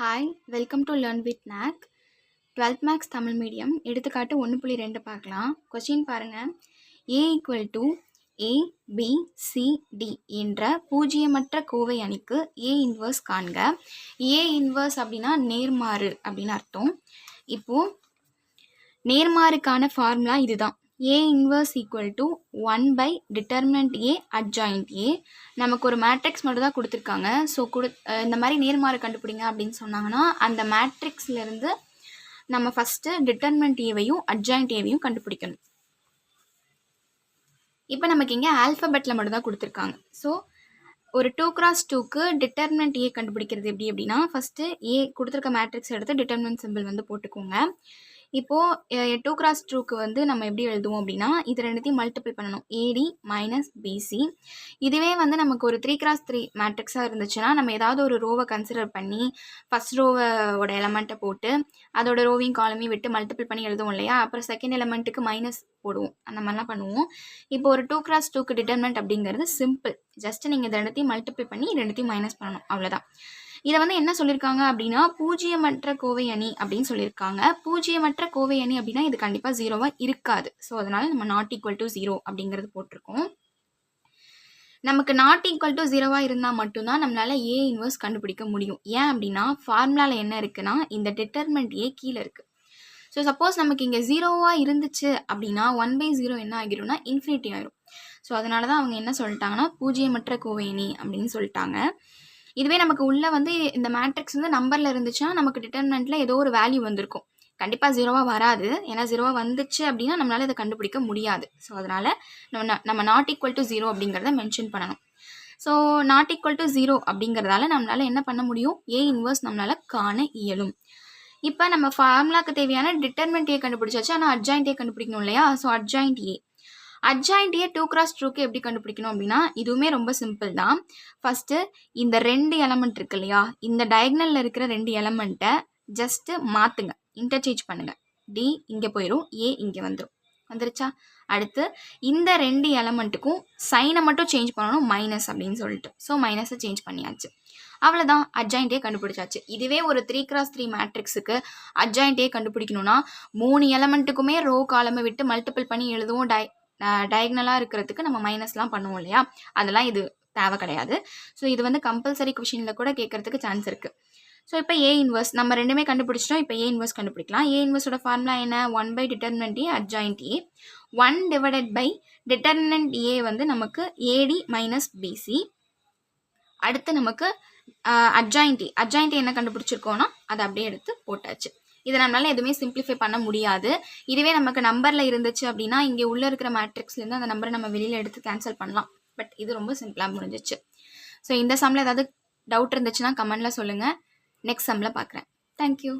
Hi welcome to learn with Nag twelfth maths Tamil medium எடுத்துக்காட்டு ஒன்று புள்ளி ரெண்டு பார்க்கலாம். கொஸ்டின் பாருங்கள் A equal to A B C D என்ற பூஜ்ஜியமற்ற கோவை அணிக்கு ஏ இன்வர்ஸ் காண்க. ஏ இன்வர்ஸ் அப்படின்னா நேர்மாறு அப்படின்னு அர்த்தம். இப்போது நேர்மாறுக்கான ஃபார்முலா இதுதான். A inverse equal to one by determinant A adjoint A நமக்கு ஒரு மேட்ரிக்ஸ் மட்டும் தான் கொடுத்துருக்காங்க. ஸோ கொடு இந்த மாதிரி நேர்மாறு கண்டுபிடிங்க அப்படின்னு சொன்னாங்கன்னா அந்த மேட்ரிக்ஸ்லேருந்து நம்ம ஃபஸ்ட்டு டிட்டர்மினன்ட் ஏவையும் அட்ஜாயிண்ட் ஏவையும் கண்டுபிடிக்கணும். இப்போ நமக்கு இங்கே ஆல்ஃபபெட்டில் மட்டும் தான் கொடுத்துருக்காங்க. ஸோ ஒரு டூ கிராஸ் டூக்கு டிட்டர்மினன்ட் ஏ கண்டுபிடிக்கிறது எப்படி அப்படின்னா ஃபஸ்ட்டு ஏ கொடுத்துருக்க மேட்ரிக்ஸ் எடுத்து டிட்டர்மினன்ட் சிம்பிள் வந்து போட்டுக்கோங்க. இப்போது டூ கிராஸ் டூக்கு வந்து நம்ம எப்படி எழுதுவோம் அப்படின்னா இது ரெண்டுத்தையும் மல்டிபிள் பண்ணணும். ஏடி மைனஸ் பிசி இதுவே வந்து நமக்கு ஒரு த்ரீ கிராஸ் த்ரீ மேட்ரிக்ஸாக இருந்துச்சுன்னா நம்ம ஏதாவது ஒரு ரோவை கன்சிடர் பண்ணி ஃபஸ்ட் ரோவோட எலமெண்ட்டை போட்டு அதோட ரோவையும் காலமையும் விட்டு மல்டிபிள் பண்ணி எழுதுவோம் இல்லையா? அப்புறம் செகண்ட் எலமெண்ட்டுக்கு மைனஸ் போடுவோம். அந்த மாதிரிலாம் பண்ணுவோம். இப்போ ஒரு டூ கிராஸ் டூக்கு டிட்டர்மெண்ட் அப்படிங்கிறது சிம்பிள் ஜஸ்ட் நீங்கள் இது ரெண்டுத்தையும் மல்டிபிள் பண்ணி ரெண்டுத்தையும் மைனஸ் பண்ணணும். அவ்வளோதான் இதை வந்து என்ன சொல்லியிருக்காங்க அப்படின்னா பூஜ்ஜியமற்ற கோவை அணி அப்படின்னு சொல்லியிருக்காங்க பூஜ்ஜியமற்ற கோவை அணி அப்படின்னா இது கண்டிப்பாக ஜீரோவாக இருக்காது. ஸோ அதனால் நம்ம நாட் ஈக்குவல் டு ஜீரோ அப்படிங்கிறது போட்டிருக்கோம். நமக்கு நாட் ஈக்குவல் டு ஜீரோவாக இருந்தால் மட்டும்தான் நம்மளால் ஏ இன்வர்ஸ் கண்டுபிடிக்க முடியும். ஏன் அப்படின்னா ஃபார்முலாவில் என்ன இருக்குன்னா இந்த டிட்டர்மெண்ட் ஏ கீழே இருக்குது ஸோ சப்போஸ் நமக்கு இங்கே ஜீரோவாக இருந்துச்சு அப்படின்னா ஒன் பை ஜீரோ என்ன ஆகிரும்னா இன்ஃபினிட்டி ஆயிரும். ஸோ அதனால தான் அவங்க என்ன சொல்லிட்டாங்கன்னா பூஜ்ஜியமற்ற கோவை அணி அப்படின்னு சொல்லிட்டாங்க. இதுவே நமக்கு உள்ளே வந்து இந்த மேட்ரிக்ஸ் வந்து நம்பரில் இருந்துச்சுன்னா நமக்கு டிட்டர்மெண்ட்டில் ஏதோ ஒரு வேல்யூ வந்திருக்கும். கண்டிப்பாக ஜீரோவாக வராது. ஏன்னா ஜீரோவாக வந்துச்சு அப்படின்னா நம்மளால் இதை கண்டுபிடிக்க முடியாது. ஸோ அதனால் நம்ம நம்ம நாட் ஈக்குவல் டு ஜீரோ அப்படிங்கிறத மென்ஷன் பண்ணணும். So not equal to zero அப்படிங்கிறதால நம்மளால் என்ன பண்ண முடியும்? ஏ இன்வர்ஸ் நம்மளால் காண இயலும். இப்போ நம்ம ஃபார்முலாக்கு தேவையான டிட்டர்மெண்ட் ஏ கண்டுபிடிச்சாச்சு. ஆனால் அட்ஜாயிண்ட் ஏ கண்டுபிடிக்கணும் இல்லையா? So adjoint A adjoint two cross டூக்கு எப்படி கண்டுபிடிக்கணும் அப்படின்னா இதுவுமே ரொம்ப சிம்பிள் தான். ஃபஸ்ட்டு இந்த ரெண்டு எலமெண்ட் இருக்கு இல்லையா? இந்த டயக்னலில் இருக்கிற ரெண்டு எலமெண்ட்டை ஜஸ்ட்டு மாற்றுங்க இன்டர்சேஞ்ச் பண்ணுங்கள் டி இங்கே போயிடும் ஏ இங்கே வந்துடும் வந்துருச்சா? அடுத்து இந்த ரெண்டு எலமெண்ட்டுக்கும் சைனை மட்டும் சேஞ்ச் பண்ணணும் மைனஸ் அப்படின்னு சொல்லிட்டு. ஸோ மைனஸை சேஞ்ச் பண்ணியாச்சு. அவ்வளோதான் அட்ஜாயிண்டே கண்டுபிடிச்சாச்சு. இதுவே ஒரு த்ரீ கிராஸ் த்ரீ மேட்ரிக்ஸுக்கு அட்ஜாயிண்டே கண்டுபிடிக்கணும்னா மூணு எலமெண்ட்டுக்குமே ரோ காலமை விட்டு மல்டிபிள் பண்ணி எழுதுவோம் டை டயக்னலாக இருக்கிறதுக்கு நம்ம மைனஸ்லாம் பண்ணுவோம் இல்லையா? அதெல்லாம் இது தேவை கிடையாது. ஸோ இது வந்து கம்பல்சரி கொஷினில் கூட கேட்கறதுக்கு சான்ஸ் இருக்குது ஸோ இப்போ ஏ இன்வர்ஸ் நம்ம ரெண்டுமே கண்டுபிடிச்சிட்டோம். இப்போ ஏ இன்வர்ஸ் கண்டுபிடிக்கலாம். ஏ இன்வர்ஸோட ஃபார்முலா என்ன? One by determinant A adjoint A one divided by determinant A வந்து நமக்கு ஏடி மைனஸ் பிசி அடுத்து நமக்கு அட்ஜாயின்ட் ஏ என்ன கண்டுபிடிச்சிருக்கோன்னா அதை அப்படியே எடுத்து போட்டாச்சு. இதை நம்மளால் எதுவுமே சிம்பிளிஃபை பண்ண முடியாது. இதுவே நமக்கு நம்பரில் இருந்துச்சு அப்படின்னா இங்கே உள்ளே இருக்கிற மேட்ரிக்ஸ்லேருந்து அந்த நம்பரை நம்ம வெளியில் எடுத்து கேன்சல் பண்ணலாம். பட் இது ரொம்ப சிம்பிளாக முடிஞ்சிச்சு. ஸோ இந்த சம்மில் ஏதாவது டவுட் இருந்துச்சுன்னா கமெண்டில் சொல்லுங்கள் நெக்ஸ்ட் சம்மில் பார்க்குறேன். தேங்க்யூ